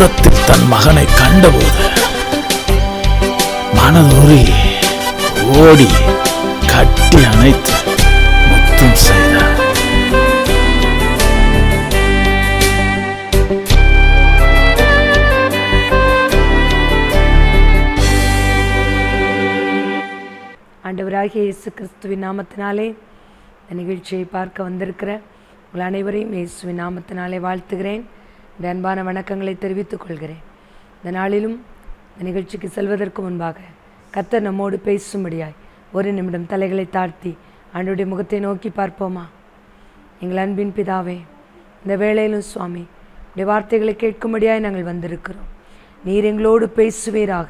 தூரத்தில் தன் மகனை கண்டபோது மனதுருகி ஓடி கட்டி அணைத்து முத்தம் செய்தார். ஆண்டவராகிய இயேசு கிறிஸ்துவின் நாமத்தினாலே இந்த நிகழ்ச்சியை பார்க்க வந்திருக்கிற உங்கள் அனைவரையும் இயேசுவின் நாமத்தினாலே வாழ்த்துகிறேன். இந்த அன்பான வணக்கங்களை தெரிவித்துக் கொள்கிறேன். இந்த நாளிலும் இந்த நிகழ்ச்சிக்கு செல்வதற்கு முன்பாக கத்தர் நம்மோடு பேசும்படியாய் ஒரு நிமிடம் தலைகளை தாழ்த்தி ஆண்டுடைய முகத்தை நோக்கி பார்ப்போமா? எங்கள் அன்பின் பிதாவே இந்த வேளையிலும் சுவாமி உடைய வார்த்தைகளை கேட்கும்படியாய் நாங்கள் வந்திருக்கிறோம். நீர் எங்களோடு பேசுவீராக.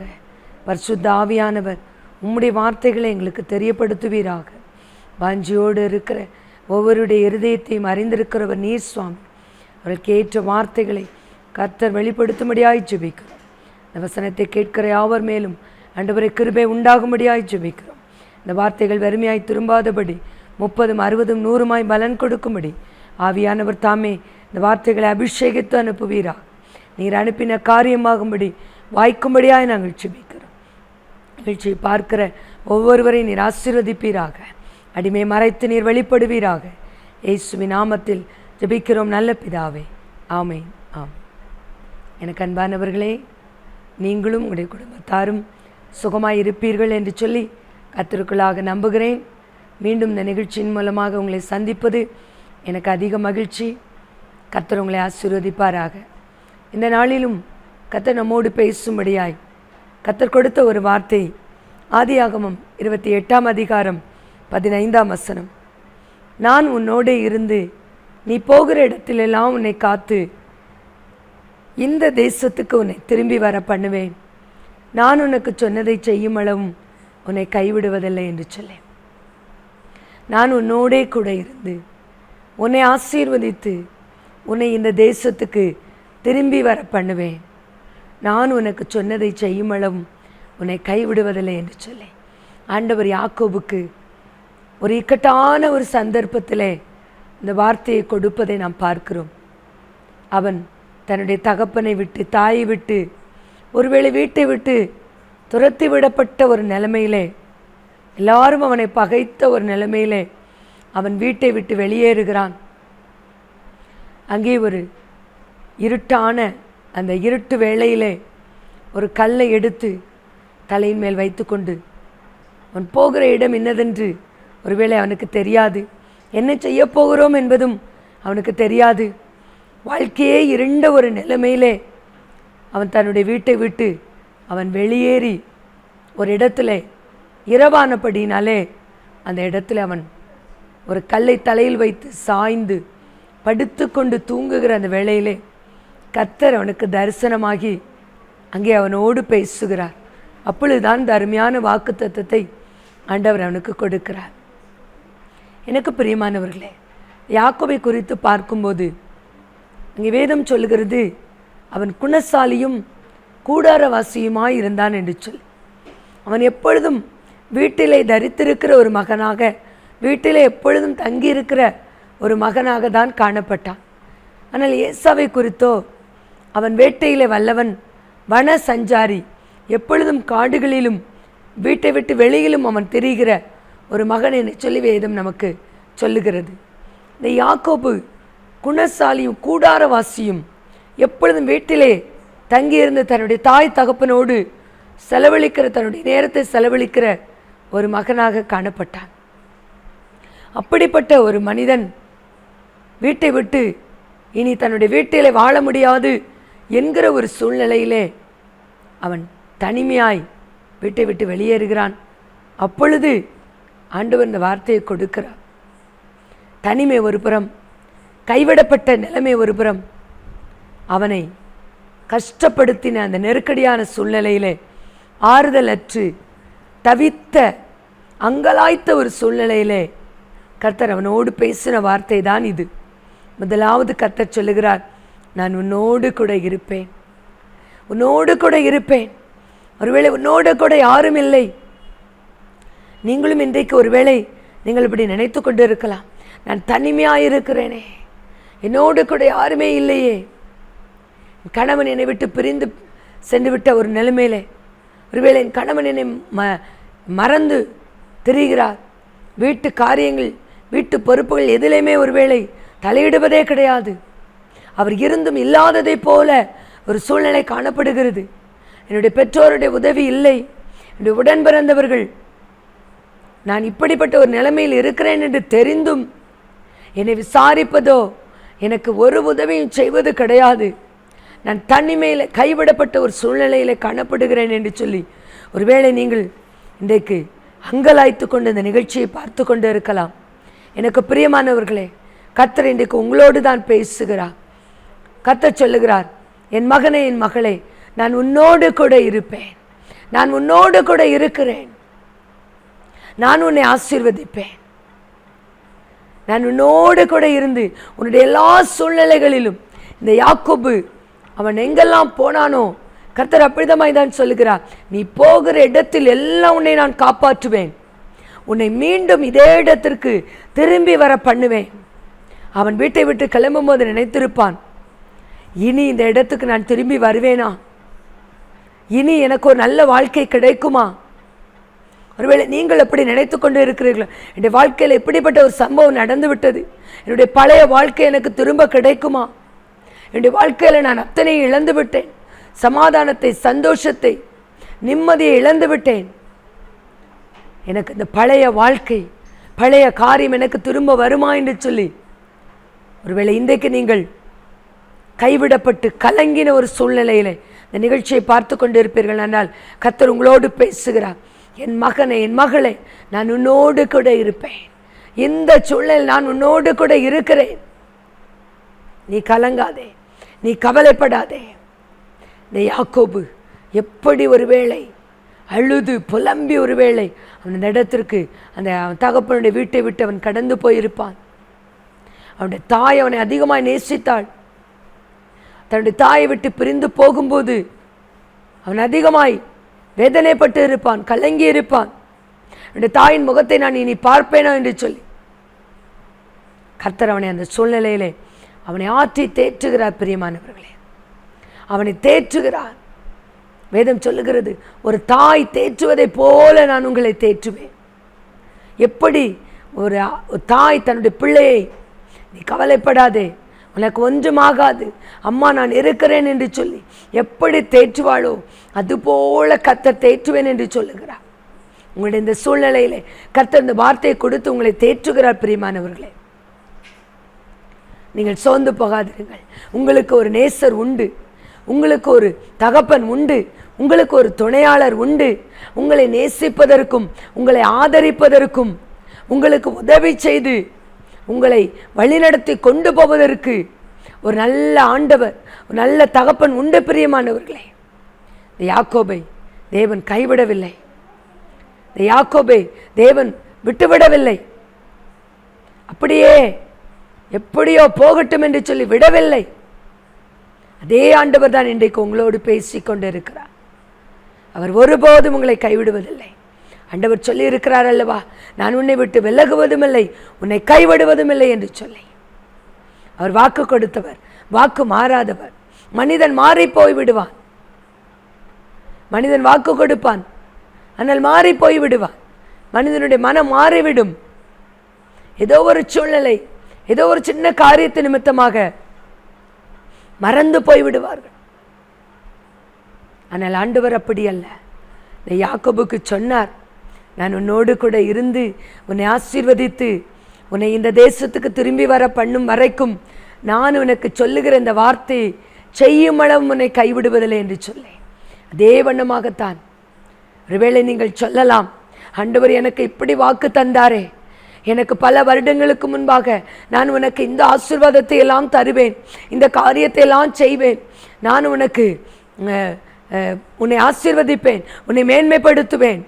பரிசுத்த ஆவியானவர் உம்முடைய வார்த்தைகளை எங்களுக்கு தெரியப்படுத்துவீராக. வாஞ்சியோடு இருக்கிற ஒவ்வொருடைய இருதயத்தையும் அறிந்திருக்கிறவர் நீர் சுவாமி. அவர்களுக்கு ஏற்ற வார்த்தைகளை கர்த்தர் வெளிப்படுத்தும்படியாய் ஜெபிக்கிறோம். இந்த வசனத்தை கேட்கிற யாவர் மேலும் அண்டவரை கிருபை உண்டாகும்படியாய் ஜெபிக்கிறோம். இந்த வார்த்தைகள் வறுமையாய் திரும்பாதபடி முப்பதும் அறுபதும் நூறுமாய் பலன் கொடுக்கும்படி ஆவியானவர் தாமே இந்த வார்த்தைகளை அபிஷேகித்து அனுப்புவீரா. நீர் அனுப்பின காரியமாகும்படி வாய்க்கும்படியாய் நாங்கள் ஜெபிக்கிறோம். நிகழ்ச்சியை பார்க்கிற ஒவ்வொருவரையும் நீர் ஆசீர்வதிப்பீராக. அடிமை மறைத்து நீர் வெளிப்படுவீராக. இயேசுவின் நாமத்தில் ஜெபிக்கிறோம் நல்ல பிதாவே. ஆமை ஆம். எனக்கு அன்பானவர்களே நீங்களும் உங்களுடைய குடும்பத்தாரும் சுகமாய் இருப்பீர்கள் என்று சொல்லி கத்திற்குள்ளாக நம்புகிறேன். மீண்டும் இந்த நிகழ்ச்சியின் மூலமாக உங்களை சந்திப்பது எனக்கு அதிக மகிழ்ச்சி. கத்தர் உங்களை ஆசீர்வதிப்பாராக. இந்த நாளிலும் கத்தர் நம்மோடு பேசும்படியாய் கத்தர் கொடுத்த ஒரு வார்த்தை ஆதியாகமம் இருபத்தி எட்டாம் அதிகாரம் பதினைந்தாம் வசனம். நான் உன்னோடே இருந்து நீ போகிற இடத்திலெல்லாம் உன்னை காத்து இந்த தேசத்துக்கு உன்னை திரும்பி வர பண்ணுவேன். நான் உனக்கு சொன்னதை செய்யும் அளவும் உன்னை கைவிடுவதில்லை என்று சொல்லேன். நான் உன்னோடே கூட இருந்து உன்னை ஆசீர்வதித்து உன்னை இந்த தேசத்துக்கு திரும்பி வர பண்ணுவேன். நான் உனக்கு சொன்னதை செய்யும் அளவும் உன்னை கைவிடுவதில்லை என்று சொல்லேன். ஆண்டவர் யாக்கோபுக்கு ஒரு இக்கட்டான ஒரு சந்தர்ப்பத்தில் இந்த வார்த்தையை கொடுப்பதை நாம் பார்க்கிறோம். அவன் தன்னுடைய தகப்பனை விட்டு தாயை விட்டு ஒருவேளை வீட்டை விட்டு துரத்தி விடப்பட்ட ஒரு நிலைமையிலே எல்லாரும் அவனை பகைத்த ஒரு நிலைமையிலே அவன் வீட்டை விட்டு வெளியேறுகிறான். அங்கே ஒரு இருட்டான அந்த இருட்டு வேளையிலே ஒரு கல்லை எடுத்து தலையின் மேல் வைத்துக்கொண்டு அவன் போகிற இடம் என்னதென்று ஒருவேளை அவனுக்கு தெரியாது. என்ன செய்ய போகிறோம் என்பதும் அவனுக்கு தெரியாது. வாழ்க்கையே இருண்ட ஒரு நிலைமையிலே அவன் தன்னுடைய வீட்டை விட்டு அவன் வெளியேறி ஒரு இடத்துல இரவானபடினாலே அந்த இடத்துல அவன் ஒரு கல்லை தலையில் வைத்து சாய்ந்து படுத்துக்கொண்டு தூங்குகிற அந்த வேளையிலே கத்தர் அவனுக்கு தரிசனமாகி அங்கே அவனோடு பேசுகிறார். அப்பொழுதுதான் இந்த அருமையான வாக்கு தத்துவத்தை ஆண்டவர் அவனுக்கு கொடுக்கிறார். எனக்கு பிரியமானவர்களே யாக்கோவை குறித்து பார்க்கும்போது அங்கே வேதம் சொல்லுகிறது அவன் குணசாலியும் கூடாரவாசியுமாய் இருந்தான் என்று சொல் அவன் எப்பொழுதும் வீட்டிலே தரித்திருக்கிற ஒரு மகனாக வீட்டிலே எப்பொழுதும் தங்கியிருக்கிற ஒரு மகனாக தான் காணப்பட்டான். ஆனால் ஏசாவை குறித்தோ அவன் வேட்டையிலே வல்லவன் வன சஞ்சாரி எப்பொழுதும் காடுகளிலும் வீட்டை விட்டு வெளியிலும் அவன் தெரிகிற ஒரு மகன் என்று சொல்லி வேதம் நமக்கு சொல்லுகிறது. இந்த யாக்கோபு குணசாலியும் கூடாரவாசியும் எப்பொழுதும் வீட்டிலே தங்கியிருந்த தன்னுடைய தாய் தகப்பனோடு செலவழிக்கிற தன்னுடைய நேரத்தை செலவழிக்கிற ஒரு மகனாக காணப்பட்டான். அப்படிப்பட்ட ஒரு மனிதன் வீட்டை விட்டு இனி தன்னுடைய வீட்டிலே வாழ முடியாது என்கிற ஒரு சூழ்நிலையிலே அவன் தனிமையாய் வீட்டை விட்டு வெளியேறுகிறான். அப்பொழுது ஆண்டவர் இந்த வார்த்தையை கொடுக்கிறார். தனிமை ஒரு புறம் கைவிடப்பட்ட நிலைமை ஒரு புறம். அவனை கஷ்டப்படுத்தின அந்த நெருக்கடியான சூழ்நிலையிலே ஆறுதல் அற்று தவித்த அங்கலாய்த்த ஒரு சூழ்நிலையிலே கர்த்தர் அவனோடு பேசின வார்த்தை தான் இது. முதலாவது கர்த்தர் சொல்லுகிறார் நான் உன்னோடு கூட இருப்பேன். உன்னோடு கூட இருப்பேன். ஒருவேளை உன்னோடு கூட யாரும் இல்லை. நீங்களும் இன்றைக்கு ஒருவேளை நீங்கள் இப்படி நினைத்து கொண்டு இருக்கலாம் நான் தனிமையாக இருக்கிறேனே என்னோடு கூட யாருமே இல்லையே. கணவன் என்னை விட்டு பிரிந்து சென்று விட்ட ஒரு நிலைமையிலே ஒருவேளை என் கணவன் என்னை ம மறந்து திரிகிறார். வீட்டு காரியங்கள் வீட்டு பொறுப்புகள் எதிலையுமே ஒருவேளை தலையிடுவதே கிடையாது. அவர் இருந்தும் இல்லாததைப் போல ஒரு சூழ்நிலை காணப்படுகிறது. என்னுடைய பெற்றோருடைய உதவி இல்லை. என்னுடைய உடன் பிறந்தவர்கள் நான் இப்படிப்பட்ட ஒரு நிலைமையில் இருக்கிறேன் என்று தெரிந்தும் என்னை விசாரிப்பதோ எனக்கு ஒரு உதவியும் செய்வது கிடையாது. நான் தனிமையில் கைவிடப்பட்ட ஒரு சூழ்நிலையில் காணப்படுகிறேன் என்று சொல்லி ஒருவேளை நீங்கள் இன்றைக்கு அங்கலாய்த்து கொண்டு இந்த நிகழ்ச்சியை பார்த்து கொண்டு இருக்கலாம். எனக்கு பிரியமானவர்களே கத்தர் இன்றைக்கு உங்களோடு தான் பேசுகிறார். கத்த சொல்லுகிறார் என் மகனே என் மகளே நான் உன்னோடு கூட இருப்பேன். நான் உன்னோடு கூட இருக்கிறேன். நான் உன்னை ஆசீர்வதிப்பேன். நான் உன்னோடு கூட இருந்து உன்னுடைய எல்லா சூழ்நிலைகளிலும் இந்த யாக்கோபு அவன் எங்கெல்லாம் போனானோ கர்த்தர் அப்படிதமாய் தான் சொல்லுகிறார். நீ போகிற இடத்தில் எல்லாம் உன்னை நான் காப்பாற்றுவேன். உன்னை மீண்டும் இதே இடத்திற்கு திரும்பி வர பண்ணுவேன். அவன் வீட்டை விட்டு கிளம்பும் போது நினைத்திருப்பான் இனி இந்த இடத்துக்கு நான் திரும்பி வருவேனா? இனி எனக்கு ஒரு நல்ல வாழ்க்கை கிடைக்குமா? ஒருவேளை நீங்கள் எப்படி நினைத்து கொண்டு இருக்கிறீர்களோ என்னுடைய வாழ்க்கையில் எப்படிப்பட்ட ஒரு சம்பவம் நடந்து விட்டது என்னுடைய பழைய வாழ்க்கை எனக்கு திரும்ப கிடைக்குமா? என்னுடைய வாழ்க்கையில் நான் அத்தனை இழந்து விட்டேன். சமாதானத்தை சந்தோஷத்தை நிம்மதியை இழந்து விட்டேன். எனக்கு இந்த பழைய வாழ்க்கை பழைய காரியம் எனக்கு திரும்ப வருமா என்று சொல்லி ஒருவேளை இன்றைக்கு நீங்கள் கைவிடப்பட்டு கலங்கின ஒரு சூழ்நிலையில் இந்த நிகழ்ச்சியை பார்த்து கொண்டு இருப்பீர்கள் ஆனால் கத்தர் உங்களோடு பேசுகிறார். என் மகனை என் மகளை நான் உன்னோடு கூட இருப்பேன். இந்த சூழ்நிலையில் நான் உன்னோடு கூட இருக்கிறேன். நீ கலங்காதே நீ கவலைப்படாதே. இந்த யாக்கோபு எப்படி ஒரு வேளை அழுது புலம்பி ஒரு வேளை அவன் அந்த இடத்திற்கு அந்த தகப்பனுடைய வீட்டை விட்டு அவன் கடந்து போயிருப்பான். அவனுடைய தாய் அவனை அதிகமாக நேசித்தாள். தன்னுடைய தாயை விட்டு பிரிந்து போகும்போது அவன் அதிகமாய் வேதனைப்பட்டு இருப்பான் கலங்கி இருப்பான். என்னுடைய தாயின் முகத்தை நான் இனி பார்ப்பேனா என்று சொல்லி. கர்த்தர் அவனை அந்த சூழ்நிலையிலே அவனை ஆற்றி தேற்றுகிறார் பிரியமானவர்களே. அவனை தேற்றுகிறார். வேதம் சொல்லுகிறது ஒரு தாய் தேற்றுவதைப் போல நான் உங்களை தேற்றுவேன். எப்படி ஒரு ஒரு தாய் தன்னுடைய பிள்ளையை நீ கவலைப்படாதே உனக்கு ஒன்றுமாகாது அம்மா நான் இருக்கிறேன் என்று சொல்லி எப்படி தேற்றுவாளோ அதுபோல கர்த்தர் தேற்றுவேன் என்று சொல்லுகிறார். உங்களுடைய இந்த சூழ்நிலையில் கர்த்தர் இந்த வார்த்தையை கொடுத்து உங்களை தேற்றுகிறார் பிரியமானவர்களே. நீங்கள் சோர்ந்து போகாதிருங்கள். உங்களுக்கு ஒரு நேசர் உண்டு. உங்களுக்கு ஒரு தகப்பன் உண்டு. உங்களுக்கு ஒரு துணையாளர் உண்டு. உங்களை நேசிப்பதற்கும் உங்களை ஆதரிப்பதற்கும் உங்களுக்கு உதவி செய்து உங்களை வழிநடத்தி கொண்டு போவதற்கு ஒரு நல்ல ஆண்டவர் ஒரு நல்ல தகப்பன் உண்டு பிரியமானவர்களே. இந்த யாக்கோபை தேவன் கைவிடவில்லை. இந்த யாக்கோபை தேவன் விட்டுவிடவில்லை. அப்படியே எப்படியோ போகட்டும் என்று சொல்லி விடவில்லை. அதே ஆண்டவர் தான் இன்றைக்கு உங்களோடு பேசிக் கொண்டிருக்கிறார் அவர் ஒருபோதும் உங்களை கைவிடுவதில்லை. ஆண்டவர் சொல்லி இருக்கிறார் அல்லவா நான் உன்னை விட்டு விலகுவதும் இல்லை உன்னை கைவிடுவதும் இல்லை என்று சொல்லி. அவர் வாக்கு கொடுத்தவர் வாக்கு மாறாதவர் மனிதன் மாறி போய் விடுவான். மனிதன் வாக்கு கொடுப்பான் ஆனால் மாறி போய் விடுவான். மனிதனுடைய மனம் மாறிவிடும். ஏதோ ஒரு சூழ்நிலை ஏதோ ஒரு சின்ன காரியத்து நிமித்தமாக மறந்து போய் விடுவார்கள். ஆனால் ஆண்டவர் அப்படி அல்ல. இந்த யாக்கோபுக்கு சொன்னார் நான் உன்னோடு கூட இருந்து உன்னை ஆசீர்வதித்து உன்னை இந்த தேசத்துக்கு திரும்பி வர பண்ணும் வரைக்கும் நான் உனக்கு சொல்லுகிற இந்த வார்த்தை செய்யும் அளவு உன்னை கைவிடுவதில்லை என்று சொல்லேன். அதே வண்ணமாகத்தான் ஒருவேளை நீங்கள் சொல்லலாம் ஆண்டவர் எனக்கு இப்படி வாக்கு தந்தாரே. எனக்கு பல வருடங்களுக்கு முன்பாக நான் உனக்கு இந்த ஆசீர்வாதத்தை எல்லாம் தருவேன் இந்த காரியத்தை எல்லாம் செய்வேன். நான் உனக்கு உன்னை ஆசீர்வதிப்பேன் உன்னை மேன்மைப்படுத்துவேன்.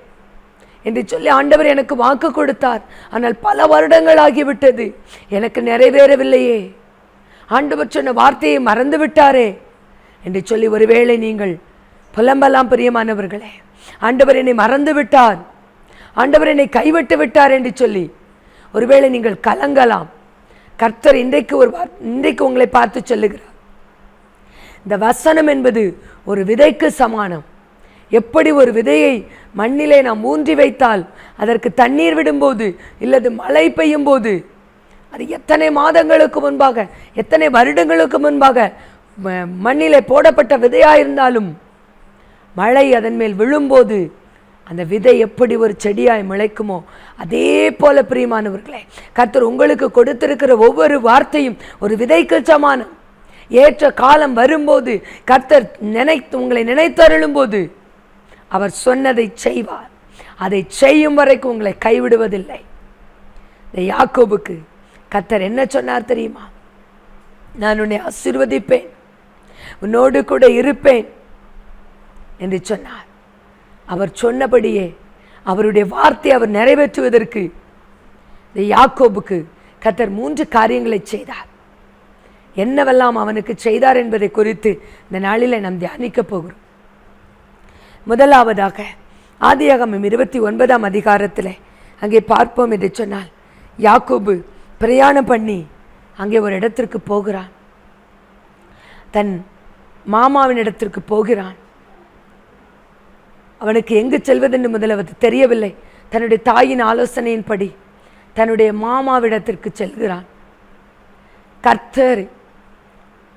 என்று சொல்லி ஆண்டவர் எனக்கு வாக்கு கொடுத்தார். ஆனால் பல வருடங்கள் ஆகிவிட்டது. எனக்கு நிறைவேறவில்லையே. ஆண்டவர் சொன்ன வார்த்தையை மறந்து விட்டாரே என்று சொல்லி ஒருவேளை நீங்கள் புலம்பலாம் பிரியமானவர்களே. ஆண்டவர் என்னை மறந்து விட்டார். ஆண்டவர் என்னை கைவிட்டு விட்டார் என்று சொல்லி ஒருவேளை நீங்கள் கலங்கலாம். கர்த்தர் இன்றைக்கு ஒரு இன்றைக்கு உங்களை பார்த்து சொல்லுகிறார். இந்த வசனம் என்பது ஒரு விதைக்கு சமானம். எப்படி ஒரு விதையை மண்ணிலே நாம் ஊன்றி வைத்தால் அதற்கு தண்ணீர் விடும்போது இல்லது மழை பெய்யும் போது அது எத்தனை மாதங்களுக்கு முன்பாக எத்தனை வருடங்களுக்கு முன்பாக ம- மண்ணிலே போடப்பட்ட விதையாக இருந்தாலும் மழை அதன் மேல் விழும்போது அந்த விதை எப்படி ஒரு செடியாய் முளைக்குமோ அதே போல பிரியமானவர்களே கர்த்தர் உங்களுக்கு கொடுத்திருக்கிற ஒவ்வொரு வார்த்தையும் ஒரு விதைக்கு சமானம். ஏற்ற காலம் வரும்போது கர்த்தர் நினைத்து உங்களை நினைத்தருளும் போது அவர் சொன்னதை செய்வார். அதை செய்யும் வரைக்கும் உங்களை கைவிடுவதில்லை. இந்த யாக்கோபுக்கு கத்தர் என்ன சொன்னார் தெரியுமா? நான் உன்னை ஆசிர்வதிப்பேன். உன்னோடு கூட இருப்பேன் என்று சொன்னார். அவர் சொன்னபடியே அவருடைய வார்த்தை அவர் நிறைவேற்றுவதற்கு இந்த யாக்கோபுக்கு கத்தர் மூன்று காரியங்களை செய்தார். என்னவெல்லாம் அவனுக்கு செய்தார் என்பதை குறித்து இந்த நாளில் நாம் தியானிக்கப் போகிறோம். முதலாவதாக ஆதியாகமம் இருபத்தி ஒன்பதாம் அதிகாரத்தில் அங்கே பார்ப்போம் என்று சொன்னால் யாக்கோபு பிரயாணம் பண்ணி அங்கே ஒரு இடத்திற்கு போகிறான். தன் மாமாவின் இடத்திற்கு போகிறான். அவனுக்கு எங்கு செல்வதென்று முதலவது தெரியவில்லை. தன்னுடைய தாயின் ஆலோசனையின்படி தன்னுடைய மாமாவிடத்திற்கு செல்கிறான். கர்த்தர்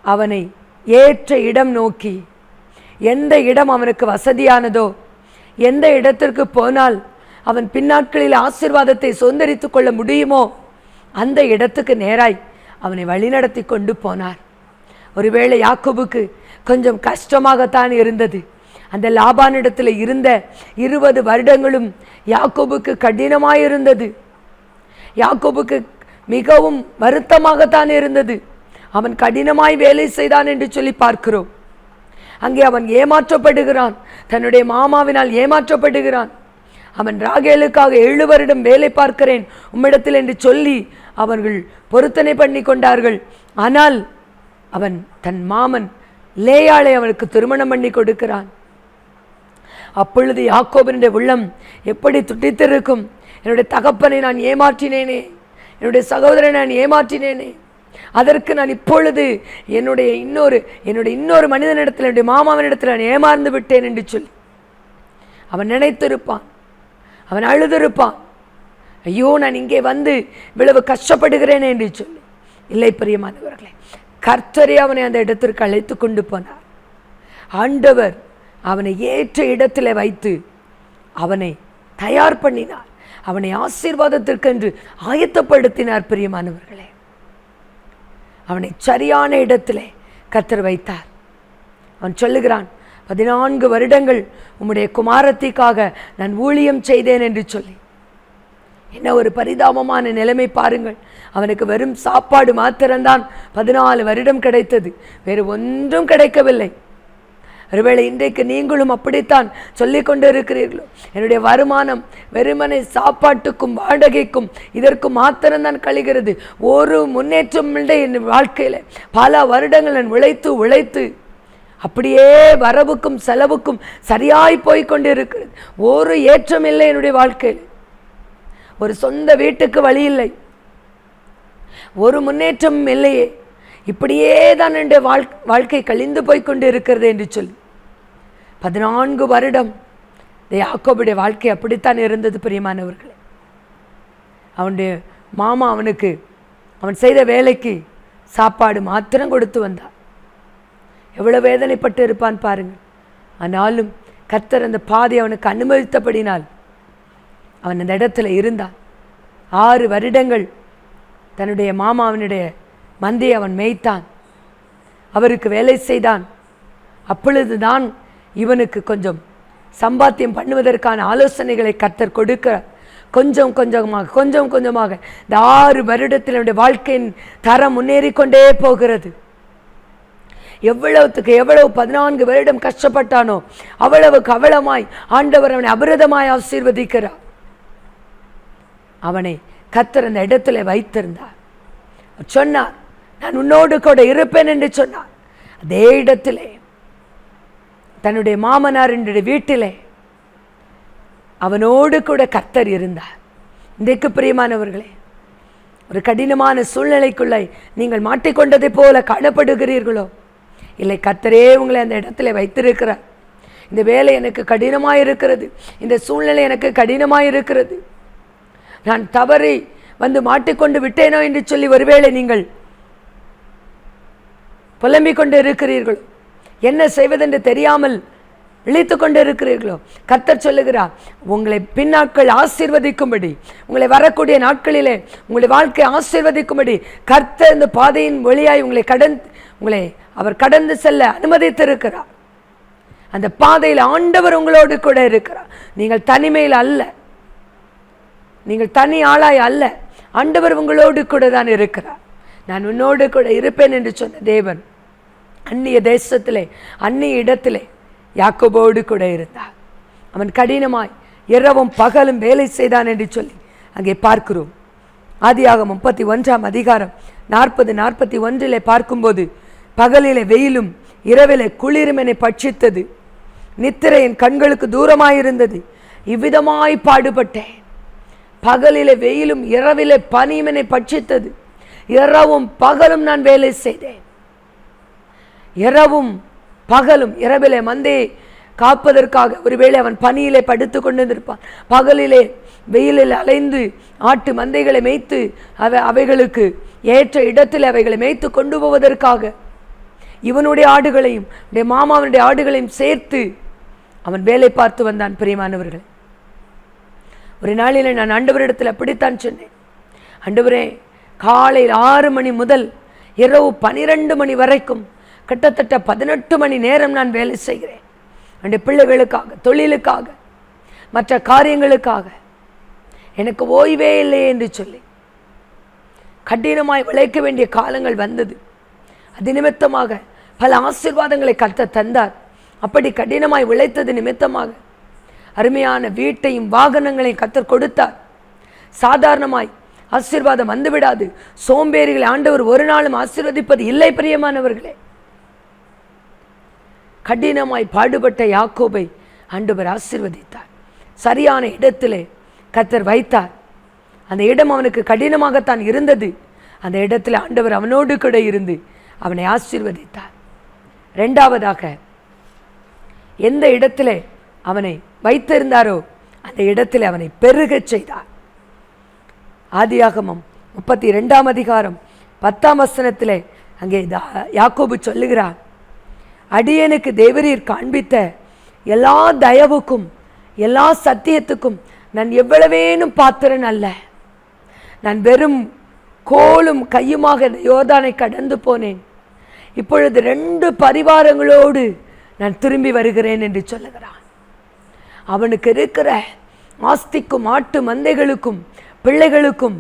அவனை ஏற்ற இடம் நோக்கி எந்த இடம் அவனுக்கு வசதியானதோ எந்த இடத்திற்கு போனால் அவன் பின்னாட்களில் ஆசீர்வாதத்தை சுதந்திரித்து கொள்ள முடியுமோ அந்த இடத்துக்கு நேராய் அவனை வழிநடத்தி கொண்டு போனார். ஒருவேளை யாக்கோபுக்கு கொஞ்சம் கஷ்டமாகத்தான் இருந்தது. அந்த லாபானிடத்தில் இருந்த இருபது வருடங்களும் யாக்கோபுக்கு கடினமாயிருந்தது. யாக்கோபுக்கு மிகவும் வருத்தமாகத்தான் இருந்தது. அவன் கடினமாய் வேலை செய்தான் என்று சொல்லி பார்க்கிறோம். அங்கே அவன் ஏமாற்றப்படுகிறான். தன்னுடைய மாமாவினால் ஏமாற்றப்படுகிறான். அவன் ராகேலுக்காக ஏழு வருடம் வேலை பார்க்கிறேன். உம்மிடத்தில் என்று சொல்லி அவர்கள் பொருத்தனை பண்ணி கொண்டார்கள். ஆனால் அவன் தன் மாமன் லேயாளை அவனுக்கு திருமணம் பண்ணி கொடுக்கிறான். அப்பொழுது யாக்கோபனுடைய உள்ளம் எப்படி துடித்திருக்கும்? என்னுடைய தகப்பனை நான் ஏமாற்றினேனே. என்னுடைய சகோதரனை நான் ஏமாற்றினேனே. அதற்கு நான் இப்பொழுது என்னுடைய இன்னொரு என்னுடைய இன்னொரு மனிதனிடத்தில் என்னுடைய மாமாவினிடத்தில் நான் ஏமாந்து விட்டேன் என்று சொல்லி அவன் நினைத்திருப்பான் அவன் அழுதிருப்பான். ஐயோ நான் இங்கே வந்து இவ்வளவு கஷ்டப்படுகிறேனே என்று சொல்லி. இல்லை பிரியமானவர்களே கர்த்தரே அவனை அந்த இடத்திற்கு அழைத்து கொண்டு போனார். ஆண்டவர் அவனை ஏற்ற இடத்தில் வைத்து அவனை தயார் பண்ணினார். அவனை ஆசீர்வாதத்திற்கென்று ஆயத்தப்படுத்தினார் பிரியமானவர்களே. அவனை சரியான இடத்திலே கத்தர் வைத்தார். அவன் சொல்லுகிறான் பதினான்கு வருடங்கள் உம்முடைய குமாரத்திக்காக நான் ஊழியம் செய்தேன் என்று சொல்லி. என்ன ஒரு பரிதாபமான நிலைமை பாருங்கள். அவனுக்கு வெறும் சாப்பாடு மாத்திரம்தான் பதினாலு வருடம் கிடைத்தது. வேறு ஒன்றும் கிடைக்கவில்லை. ஒருவேளை இன்றைக்கு நீங்களும் அப்படித்தான் சொல்லிக்கொண்டு இருக்கிறீர்களோ என்னுடைய வருமானம் வெறுமனை சாப்பாட்டுக்கும் வாடகைக்கும் இதற்கு மாத்திரம்தான் கழிகிறது. ஒரு முன்னேற்றம் இல்லை என் வாழ்க்கையில். பல வருடங்கள் நான் உழைத்து உழைத்து அப்படியே வரவுக்கும் செலவுக்கும் சரியாய் போய்கொண்டு இருக்கிறது ஒரு ஏற்றம் இல்லை என்னுடைய வாழ்க்கையில். ஒரு சொந்த வீட்டுக்கு வழி இல்லை. ஒரு முன்னேற்றமும் இல்லையே. இப்படியே தான் என்னுடைய வாழ் வாழ்க்கை கழிந்து போய்கொண்டு இருக்கிறது என்று சொல்லி. பதினான்கு வருடம். யாக்கோபுடைய வாழ்க்கை அப்படித்தான் இருந்தது பிரியமானவர்களே. அவனுடைய மாமா அவனுக்கு அவன் செய்த வேலைக்கு சாப்பாடு மாத்திரம் கொடுத்து வந்தான். எவ்வளோ வேதனைப்பட்டு இருப்பான் பாருங்கள். ஆனாலும் கர்த்தர் அந்த பாதை அவனுக்கு அனுமதித்தபடினால் அவன் அந்த இடத்துல இருந்தான். ஆறு வருடங்கள் தன்னுடைய மாமாவனுடைய மந்தையை அவன் மேய்த்தான். அவருக்கு வேலை செய்தான். அப்பொழுதுதான் இவனுக்கு கொஞ்சம் சம்பாத்தியம் பண்ணுவதற்கான ஆலோசனைகளை கத்தர் கொடுக்க கொஞ்சம் கொஞ்சமாக கொஞ்சம் கொஞ்சமாக இந்த ஆறு வருடத்தில் என்னுடைய வாழ்க்கையின் தரம் முன்னேறி கொண்டே போகிறது. எவ்வளவுத்துக்கு எவ்வளவு பதினான்கு வருடம் கஷ்டப்பட்டானோ அவ்வளவுக்கு அவ்வளமாய் ஆண்டவர் அவனை அபிரதமாய் ஆசீர்வதிக்கிறார். அவனை கத்தர் அந்த இடத்துல வைத்திருந்தார். சொன்னார் நான் உன்னோடு கூட இருப்பேன் என்று சொன்னார். அதே இடத்திலே தன்னுடைய மாமனாரினுடைய வீட்டிலே அவனோடு கூட கர்த்தர் இருந்தார். இன்றைக்கு பிரியமானவர்களே ஒரு கடினமான சூழ்நிலைக்குள்ளே நீங்கள் மாட்டிக்கொண்டதை போல காணப்படுகிறீர்களோ? இல்லை கத்தரே உங்களை அந்த இடத்துல வைத்திருக்கிறார். இந்த வேலை எனக்கு கடினமாக இருக்கிறது இந்த சூழ்நிலை எனக்கு கடினமாக இருக்கிறது நான் தவறி வந்து மாட்டிக்கொண்டு விட்டேனோ என்று சொல்லி ஒருவேளை நீங்கள் புலம்பிக் கொண்டு இருக்கிறீர்களோ என்ன செய்வதென்று தெரியாமல் இழித்து கொண்டு இருக்கிறீர்களோ கர்த்தர் சொல்லுகிறார் உங்களை பின்னாட்கள் ஆசீர்வதிக்கும்படி உங்களை வரக்கூடிய நாட்களிலே உங்களுடைய வாழ்க்கை ஆசீர்வதிக்கும்படி கர்த்தர் இந்த பாதையின் வழியாய் உங்களை கடந்து உங்களை அவர் கடந்து செல்ல அனுமதித்திருக்கிறார். அந்த பாதையில் ஆண்டவர் உங்களோடு கூட இருக்கிறார். நீங்கள் தனிமையில் அல்ல. நீங்கள் தனி ஆளாய் அல்ல. ஆண்டவர் உங்களோடு கூட தான் இருக்கிறார். நான் உன்னோடு கூட இருப்பேன் என்று சொன்ன தேவன் அந்நிய தேசத்திலே அந்நிய இடத்திலே யாக்கோபோடு கூட இருந்தார். அவன் கடினமாய் இரவும் பகலும் வேலை செய்தான் என்று சொல்லி அங்கே பார்க்கிறோம். ஆதியாக முப்பத்தி ஒன்றாம் அதிகாரம் நாற்பது நாற்பத்தி ஒன்றிலே பார்க்கும்போது பகலிலே வெயிலும் இரவிலே குளிரும் என்னை பட்சித்தது. நித்திரை என் கண்களுக்கு தூரமாயிருந்தது. இவ்விதமாய் பாடுபட்டேன். பகலிலே வெயிலும் இரவிலே பனியும் என்னை பட்சித்தது. இரவும் பகலும் நான் வேலை செய்தேன். இரவும் பகலும் இரவிலே மந்தையை காப்பதற்காக ஒருவேளை அவன் பனியிலே படுத்து கொண்டிருந்திருப்பான். பகலிலே வெயிலில் அலைந்து ஆட்டு மந்தைகளை மேய்த்து அவை அவைகளுக்கு ஏற்ற இடத்தில் அவைகளை மேய்த்து கொண்டு போவதற்காக இவனுடைய ஆடுகளையும் உடைய மாமாவனுடைய ஆடுகளையும் சேர்த்து அவன் வேலை பார்த்து வந்தான் பிரியமானவர்களே. ஒரு நாளில் நான் ஆண்டவரிடத்தில் அப்படித்தான் சொன்னேன். ஆண்டவரே காலையில் ஆறு மணி முதல் இரவு பனிரெண்டு மணி வரைக்கும் கிட்டத்தட்ட பதினெட்டு மணி நேரம் நான் வேலை செய்கிறேன். என்னுடைய பிள்ளைகளுக்காக தொழிலுக்காக மற்ற காரியங்களுக்காக. எனக்கு ஓய்வே இல்லையே என்று சொல்லி கடினமாய் விளைக்க வேண்டிய காலங்கள் வந்தது. அது நிமித்தமாக பல ஆசீர்வாதங்களை கத்த தந்தார். அப்படி கடினமாய் உழைத்தது நிமித்தமாக அருமையான வீட்டையும் வாகனங்களையும் கத்தர் கொடுத்தார். சாதாரணமாய் ஆசீர்வாதம் வந்துவிடாது. சோம்பேறிகளை ஆண்டவர் ஒரு நாளும் ஆசீர்வதிப்பது இல்லை பிரியமானவர்களே. கடினமாய் பாடுபட்ட யாக்கோபை ஆண்டவர் ஆசிர்வதித்தார். சரியான இடத்திலே கத்தர் வைத்தார். அந்த இடம் அவனுக்கு கடினமாகத்தான் இருந்தது. அந்த இடத்துல ஆண்டவர் அவனோடு கூட இருந்து அவனை ஆசீர்வதித்தார். ரெண்டாவதாக எந்த இடத்துல அவனை வைத்திருந்தாரோ அந்த இடத்துல அவனை பெருகச் செய்தார். ஆதியாகமம் முப்பத்தி ரெண்டாம் அதிகாரம் பத்தாம் வசனத்திலே அங்கே யாக்கோபு சொல்லுகிறார். அடியனுக்கு தேவரீர் காண்பித்த எல்லா தயவுக்கும் எல்லா சத்தியத்துக்கும் நான் எவ்வளவேனும் பாத்திரன் அல்ல. நான் வெறும் கோலும் கையுமாக யோதானை கடந்து போனேன். இப்பொழுது ரெண்டு பரிவாரங்களோடு நான் திரும்பி வருகிறேன் என்று சொல்லுகிறான். அவனுக்கு இருக்கிற ஆஸ்திக்கும் ஆட்டு மந்தைகளுக்கும் பிள்ளைகளுக்கும்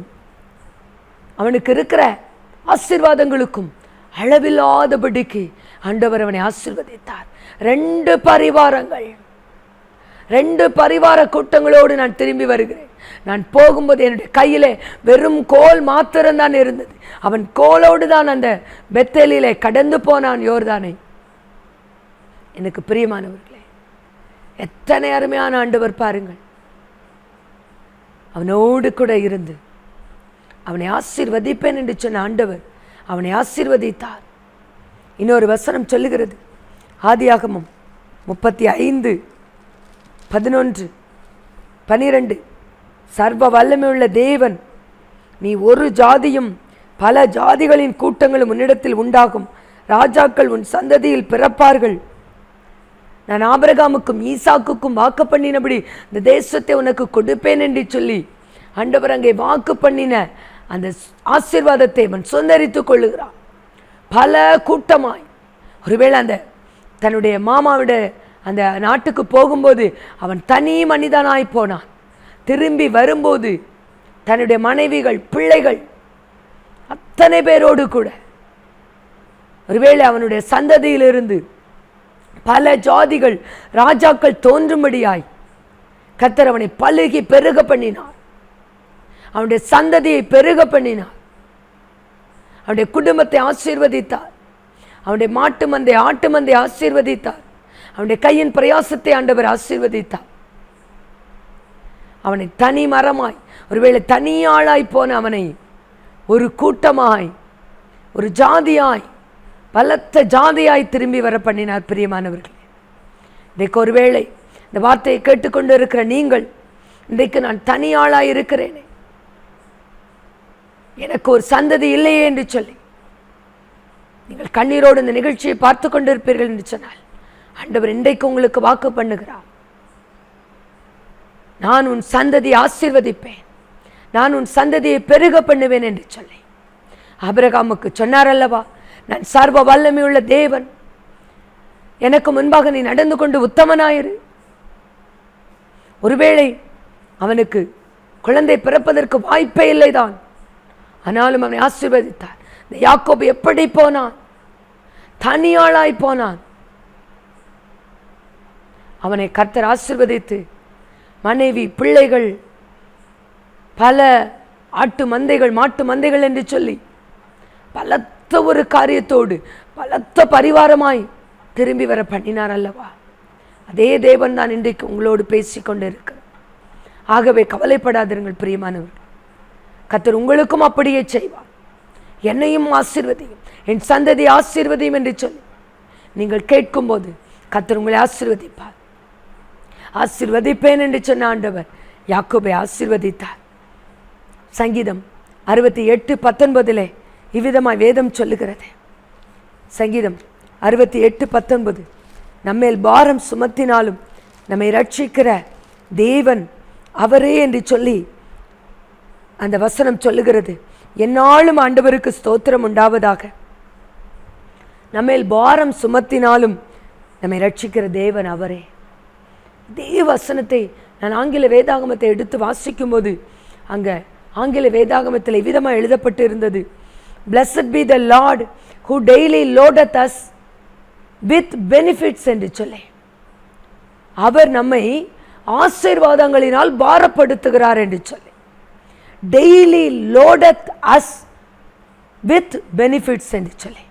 அவனுக்கு இருக்கிற ஆசீர்வாதங்களுக்கும் அளவில்லாதபடிக்கு ஆண்டவர் அவனை ஆசீர்வதித்தார். ரெண்டு பரிவாரங்கள். ரெண்டு பரிவார கூட்டங்களோடு நான் திரும்பி வருகிறேன். நான் போகும்போது என்னுடைய கையிலே வெறும் கோல் மாத்திரம்தான் இருந்தது. அவன் கோலோடு தான் அந்த பெத்தேலிலே கடந்து போனான் யோர்தானை. எனக்கு பிரியமானவர்களே எத்தனை அருமையான ஆண்டவர் பாருங்கள். அவனோடு கூட இருந்து அவனை ஆசீர்வதிப்பேன் என்று சொன்ன ஆண்டவர் அவனை ஆசிர்வதித்தார். இன்னொரு வசனம் சொல்லுகிறது. ஆதியாகமம் முப்பத்தி ஐந்து பதினொன்று பனிரெண்டு. சர்வ வல்லமையுள்ள தேவன் நீ ஒரு ஜாதியும் பல ஜாதிகளின் கூட்டங்களும் உன்னிடத்தில் உண்டாகும். ராஜாக்கள் உன் சந்ததியில் பிறப்பார்கள். நான் ஆபரகாமுக்கும் ஈசாக்குக்கும் வாக்கு பண்ணினபடி இந்த தேசத்தை உனக்கு கொடுப்பேன் என்று சொல்லி ஆண்டவர் அங்கே வாக்கு பண்ணின அந்த ஆசீர்வாதத்தை அவன் சுந்தரித்துக் கொள்ளுகிறான். பல கூட்டமாய். ஒருவேளை அந்த தன்னுடைய மாமாவிட அந்த நாட்டுக்கு போகும்போது அவன் தனி மனிதனாய் போனான். திரும்பி வரும்போது தன்னுடைய மனைவிகள் பிள்ளைகள் அத்தனை பேரோடு கூட. ஒருவேளை அவனுடைய சந்ததியிலிருந்து பல ஜாதிகள் ராஜாக்கள் தோன்றும்படியாய் கத்தர் அவனை பழுகி பெருக பண்ணினார். அவனுடைய சந்ததியை பெருக பண்ணினார். அவனுடைய குடும்பத்தை ஆசீர்வதித்தார். அவனுடைய மாட்டு மந்தை ஆட்டு மந்தை ஆசீர்வதித்தார். அவனுடைய கையின் பிரயாசத்தை ஆண்டவர் ஆசீர்வதித்தார். அவனை தனி மரமாய் ஒருவேளை தனியாளாய் போன அவனை ஒரு கூட்டமாய் ஒரு ஜாதியாய் பலத்த ஜாதியாய் திரும்பி வர பண்ணினார் பிரியமானவர்களே. இன்றைக்கு ஒருவேளை இந்த வார்த்தையை கேட்டுக்கொண்டு இருக்கிற நீங்கள் இன்றைக்கு நான் தனியாளாய் இருக்கிறேனே. எனக்கு ஒரு சந்ததி இல்லையே என்று சொல்லி. நீங்கள் கண்ணீரோடு இந்த நிகழ்ச்சியை பார்த்து கொண்டிருப்பீர்கள் என்று சொன்னால் ஆண்டவர் இன்றைக்கு உங்களுக்கு வாக்கு பண்ணுகிறார். நான் உன் சந்ததியை ஆசீர்வதிப்பேன். நான் உன் சந்ததியை பெருக பண்ணுவேன் என்று சொல்லி. அபிரகாமுக்கு சொன்னார் அல்லவா நான் சர்வ வல்லமையுள்ள தேவன். எனக்கு முன்பாக நீ நடந்து கொண்டு உத்தமனாயிரு. ஒருவேளை அவனுக்கு குழந்தை பிறப்பதற்கு வாய்ப்பே இல்லைதான். ஆனாலும் அவனை ஆசீர்வதித்தார். இந்த யாக்கோபு எப்படி போனான்? தனியாளாய் போனான். அவனை கர்த்தர் ஆசிர்வதித்து மனைவி பிள்ளைகள் பல ஆட்டு மந்தைகள் மாட்டு மந்தைகள் என்று சொல்லி பலத்த ஒரு காரியத்தோடு பலத்த பரிவாரமாய் திரும்பி வர பண்ணினார் அல்லவா? அதே தேவன் தான் இன்றைக்கு உங்களோடு பேசி கொண்டு இருக்கிறார் ஆகவே கவலைப்படாதிருங்கள் பிரியமானவர்கள். கத்தர் உங்களுக்கும் அப்படியே செய்வார். என்னையும் ஆசீர்வதியும். என் சந்ததி ஆசீர்வதியும் என்று சொல்லி. நீங்கள் கேட்கும்போது கத்தர் உங்களை ஆசீர்வதிப்பார். ஆசீர்வதிப்பேன் என்று சொன்ன ஆண்டவர் யாக்கோபை ஆசீர்வதித்தார். சங்கீதம் அறுபத்தி எட்டு பத்தொன்பதிலே இவ்விதமாய் வேதம் சொல்லுகிறது. சங்கீதம் அறுபத்தி எட்டு பத்தொன்பது. நம்மேல் பாரம் சுமத்தினாலும் நம்மை ரட்சிக்கிற தேவன் அவரே என்று சொல்லி அந்த வசனம் சொல்லுகிறது என்னாலும் ஆண்டவருக்கு ஸ்தோத்திரம் உண்டாவதாக. நம்மேல் பாரம் சுமத்தினாலும் நம்மை ரட்சிக்கிற தேவன் அவரே. இதே வசனத்தை நான் ஆங்கில வேதாகமத்தை எடுத்து வாசிக்கும்போது அங்கே ஆங்கில வேதாகமத்தில் விதமாக எழுதப்பட்டு இருந்தது blessed be the Lord who daily loadeth us with benefits என்று சொல்லி. அவர் நம்மை ஆசீர்வாதங்களினால் பாரப்படுத்துகிறார் என்று சொல்லி. Daily loadeth us with benefits என்று சொல்லி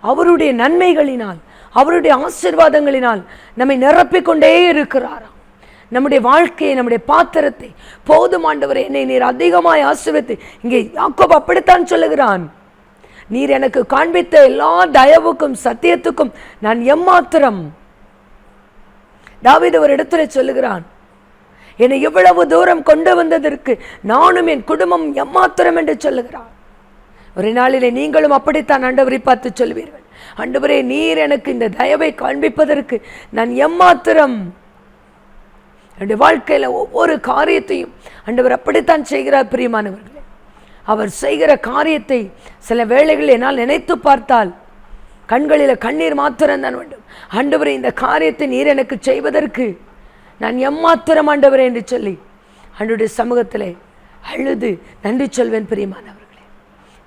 அவருடைய நன்மைகளினால் அவருடைய ஆசீர்வாதங்களினால் நம்மை நிரப்பிக்கொண்டே இருக்கிறாராம் நம்முடைய வாழ்க்கையை நம்முடைய பாத்திரத்தை போதுமாண்டவர் என்னை நீர் அதிகமாய் ஆசிர்வித்து இங்கே யாக்கோப் அப்படித்தான் சொல்லுகிறான். நீர் எனக்கு காண்பித்த எல்லா தயவுக்கும் சத்தியத்துக்கும் நான் எம்மாத்திரம். தாவித ஒரு இடத்துல சொல்லுகிறான். என்னை இவ்வளவு தூரம் கொண்டு வந்ததற்கு நானும் என் குடும்பம் எம்மாத்திரம் என்று சொல்லுகிறார். ஒரு நாளிலே நீங்களும் அப்படித்தான் ஆண்டவரை பார்த்து சொல்வீர்கள். ஆண்டவரே நீர் எனக்கு இந்த தயவை காண்பிப்பதற்கு நான் எம்மாத்திரம் என்னுடைய வாழ்க்கையில் ஒவ்வொரு காரியத்தையும் ஆண்டவர் அப்படித்தான் செய்கிறார் பிரியமானவர்களே. அவர் செய்கிற காரியத்தை சில வேளைகளில் என்னால் நினைத்து பார்த்தால் கண்களில் கண்ணீர் மாத்திரம் தான் வேண்டும். ஆண்டவரே இந்த காரியத்தை நீர் எனக்கு செய்வதற்கு நான் எம்மாத்திரம் ஆண்டவரே என்று சொல்லி அன்றைய சமூகத்திலே அழுது நன்றி சொல்வேன் பிரியமானவர்களே.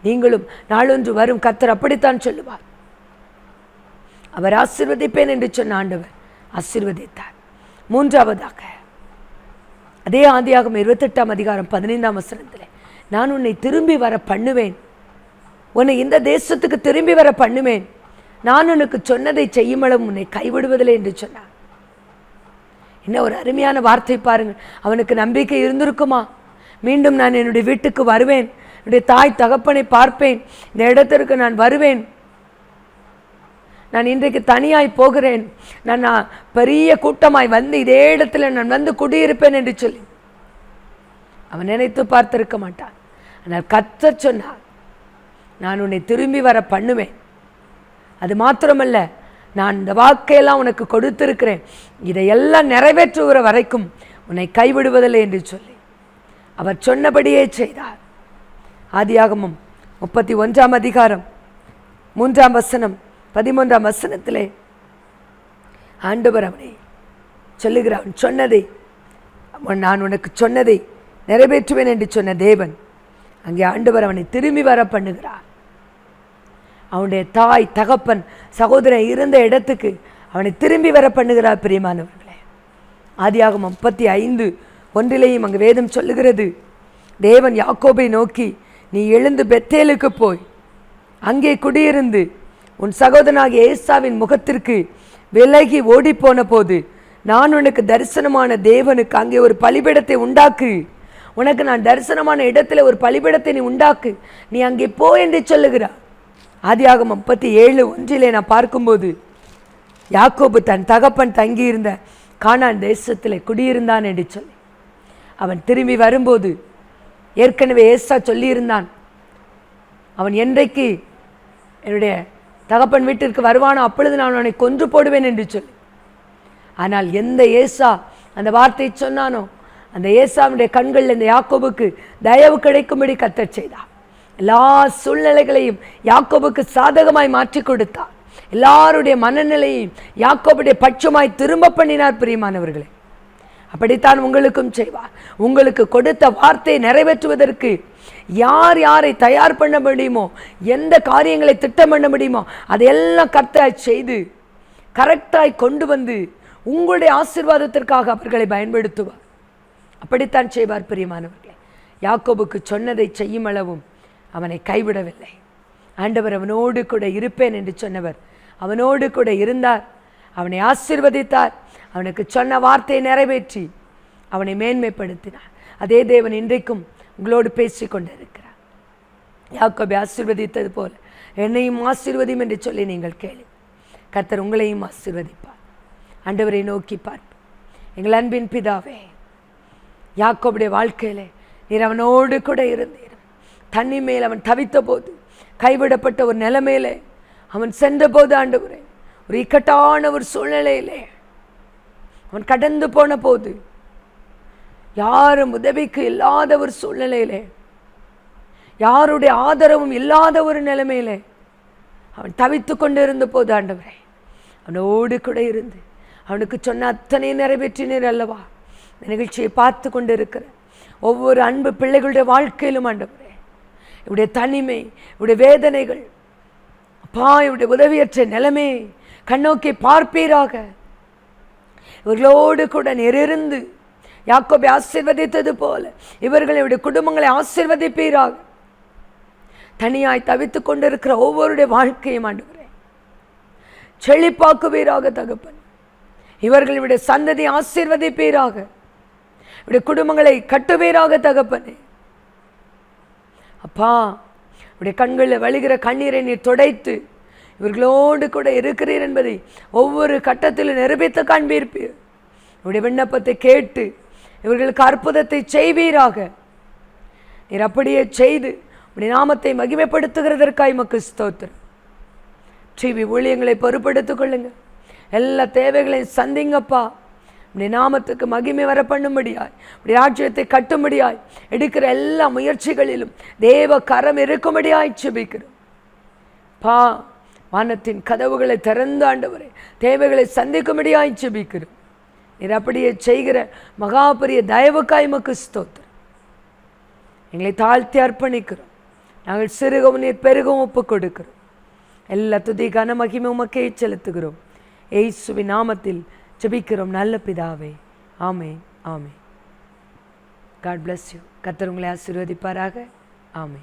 நீங்களும் நாளொன்று வரும் கத்தர் அப்படித்தான் சொல்லுவார். அவர் ஆசீர்வதிப்பேன் என்று சொன்ன ஆண்டவர் ஆசிர்வதித்தார். மூன்றாவதாக அதே ஆதியாகம் இருபத்தெட்டாம் அதிகாரம் பதினைந்தாம் வசனத்தில் நான் உன்னை திரும்பி வர பண்ணுவேன். உன்னை இந்த தேசத்துக்கு திரும்பி வர பண்ணுவேன். நான் உனக்கு சொன்னதை செய்யுமளவும் உன்னை கைவிடுவதில்லை என்று சொன்னார். என்ன ஒரு அருமையான வார்த்தை பாருங்கள். அவனுக்கு நம்பிக்கை இருந்திருக்குமா? மீண்டும் நான் என்னுடைய வீட்டுக்கு வருவேன். என்னுடைய தாய் தகப்பனை பார்ப்பேன். இந்த இடத்திற்கு நான் வருவேன். நான் இன்றைக்கு தனியாய் போகிறேன். நான் நான் பெரிய கூட்டமாய் வந்து இதே இடத்துல நான் வந்து குடியிருப்பேன் என்று சொல்லி. அவன் நினைத்து பார்த்திருக்க மாட்டான். ஆனால் கத்த சொன்னார் நான் உன்னை திரும்பி வர பண்ணுவேன். அது மாத்திரமல்ல நான் இந்த வாக்கையெல்லாம் உனக்கு கொடுத்திருக்கிறேன். இதையெல்லாம் நிறைவேற்றுகிற வரைக்கும் உன்னை கைவிடுவதில்லை என்று சொல்லி அவர் சொன்னபடியே செய்தார். ஆதியாகமும் முப்பத்தி ஒன்றாம் அதிகாரம் மூன்றாம் வசனம் பதிமூன்றாம் வசனத்திலே ஆண்டவர் அவனை சொல்லுகிறான் சொன்னதை அவன் நான் உனக்கு சொன்னதை நிறைவேற்றுவேன் என்று சொன்ன தேவன் அங்கே ஆண்டவர் அவனை திரும்பி வர பண்ணுகிறார். அவனுடைய தாய் தகப்பன் சகோதரன் இருந்த இடத்துக்கு அவனை திரும்பி வர பண்ணுகிறார் பிரியமானவர்களே. ஆதியாகும் முப்பத்தி ஐந்து ஒன்றிலேயும் அங்கு வேதம் சொல்லுகிறது தேவன் யாக்கோபை நோக்கி நீ எழுந்து பெத்தேலுக்கு போய் அங்கே குடியிருந்து உன் சகோதரனாகிய ஏசாவின் முகத்திற்கு விலகி ஓடிப்போன போது நான் உனக்கு தரிசனமான தேவனுக்கு அங்கே ஒரு பலிபீடத்தை உண்டாக்கு. உனக்கு நான் தரிசனமான இடத்துல ஒரு பலிபீடத்தை நீ உண்டாக்கு. நீ அங்கே போ என்று சொல்லுகிறார். ஆதியாகம் முப்பத்தி ஏழு ஒன்றிலே நான் பார்க்கும்போது யாக்கோபு தன் தகப்பன் தங்கியிருந்த கானான் தேசத்தில் குடியிருந்தான் என்று சொல்லி. அவன் திரும்பி வரும்போது ஏற்கனவே ஏசா சொல்லியிருந்தான் அவன் என்றைக்கு என்னுடைய தகப்பன் வீட்டிற்கு வருவானோ அப்பொழுது நான் அவனை கொன்று போடுவேன் என்று சொல்லி. ஆனால் எந்த ஏசா அந்த வார்த்தை சொன்னானோ அந்த ஏசாவுடைய கண்களில் இந்த யாக்கோபுக்கு தயவு கிடைக்கும்படி கத்தச் செய்தான் எல்லா சூழ்நிலைகளையும் யாக்கோபுக்கு சாதகமாய் மாற்றி கொடுத்தார். எல்லாருடைய மனநிலையும் யாக்கோபுடைய பட்சமாய் திரும்ப பண்ணினார் பிரியமானவர்களே. அப்படித்தான் உங்களுக்கும் செய்வார். உங்களுக்கு கொடுத்த வார்த்தையை நிறைவேற்றுவதற்கு யார் யாரை தயார் பண்ண முடியுமோ எந்த காரியங்களை திட்டம் பண்ண முடியுமோ அதையெல்லாம் கரெக்டாக செய்து கரெக்டாய் கொண்டு வந்து உங்களுடைய ஆசீர்வாதத்திற்காக அவர்களை பயன்படுத்துவார். அப்படித்தான் செய்வார் பிரியமானவர்களே. யாக்கோபுக்கு சொன்னதை செய்யும் அளவும் அவனை கைவிடவில்லை. ஆண்டவர் அவனோடு கூட இருப்பேன் என்று சொன்னவர். அவனோடு கூட இருந்தார். அவனை ஆசீர்வதித்தார். அவனுக்கு சொன்ன வார்த்தையை நிறைவேற்றி அவனை மேன்மைப்படுத்தினார். அதே தேவன் இன்றைக்கும் உங்களோடு பேசிக் கொண்டிருக்கிறார். யாக்கோபை ஆசிர்வதித்தது போல என்னையும் ஆசிர்வதியும் என்று சொல்லி நீங்கள் கேளு கர்த்தர் உங்களையும் ஆசிர்வதிப்பார். ஆண்டவரை நோக்கி பார்ப்போம். எங்கள் அன்பின் பிதாவே யாக்கோபுடைய வாழ்க்கையிலே நீர் அவனோடு கூட இருந்தீர். தண்ணி மேல் அவன் தவித்த போது கைவிடப்பட்ட ஒரு நிலைமையிலே அவன் சென்றபோது ஆண்டவரே ஒரு இக்கட்டான ஒரு சூழ்நிலையிலே அவன் கடந்து போன போது யாரும் உதவிக்கு இல்லாத ஒரு சூழ்நிலையிலே யாருடைய ஆதரவும் இல்லாத ஒரு நிலைமையிலே அவன் தவித்து கொண்டு இருந்த போது ஆண்டவரே அவனோடு கூட இருந்து அவனுக்கு சொன்ன அத்தனை நிறைவேற்றினீர் அல்லவா? இந்த நிகழ்ச்சியை பார்த்து கொண்டு இருக்கிற ஒவ்வொரு அன்பு பிள்ளைகளுடைய வாழ்க்கையிலும் ஆண்டவரே இவருடைய தனிமை இவருடைய வேதனைகள். அப்பா இவருடைய உதவியற்ற நிலைமை. கண்ணோக்கி பார்ப்பீராக. இவர்களோடு கூட நெறிருந்து யாக்கோபை ஆசிர்வதித்தது போல இவர்கள் இவருடைய குடும்பங்களை ஆசீர்வதிப்பீராக. தனியாய் தவித்துக் கொண்டிருக்கிற ஒவ்வொருடைய வாழ்க்கையும் ஆண்டுகிறேன் செழிப்பாக்குவீராக தகப்பன். இவர்கள் இவருடைய சந்ததி ஆசீர்வதிப்பீராக. இவருடைய குடும்பங்களை கட்டுவீராக தகப்பனே. அப்பா இவருடைய கண்களில் வழிகிற கண்ணீரை நீர் துடைத்து இவர்களோடு கூட இருக்கிறீர் என்பதை ஒவ்வொரு கட்டத்திலும் நிரூபித்து காண்பீர்ப்பீர். இவருடைய விண்ணப்பத்தை கேட்டு இவர்களுக்கு அற்புதத்தை செய்வீராக. நீர் அப்படியே செய்து உடைய நாமத்தை மகிமைப்படுத்துகிறதற்காய் மக்கு ஸ்தோத்திரம். டிவி ஊழியங்களை பொறுப்படுத்திக் கொள்ளுங்கள். எல்லா தேவைகளையும் சந்திங்கப்பா. உடைய நாமத்துக்கு மகிமை வர பண்ணும்படியாய் உடைய ராஜ்யத்தை கட்டும்படியாய் எடுக்கிற எல்லா முயற்சிகளிலும் தேவ கரம் இருக்கும்படியாய் செபிக்கிறோம் பா வானத்தின் கதவுகளை திறந்து ஆண்டவரே தேவைகளை சந்திக்கும்படியாய் செபிக்கிறோம் நீர் அப்படியே செய்கிற மகாபரிய தயவுக்காய் மக்கு ஸ்தோத்திரம். எங்களை தாழ்த்தி அர்ப்பணிக்கிறோம். நாங்கள் சிறுகவும் நீர் பெருகவும் ஒப்பு கொடுக்கிறோம். எல்லா துதி கன மகிமை உமக்கே செலுத்துகிறோம். எய்சுவி நாமத்தில் ஜெபிக்கிறோம். நல்ல பிதாவே. ஆமே ஆமே காட் பிளஸ் யூ கத்தர் உங்களை ஆசீர்வதிப்பாராக. ஆமே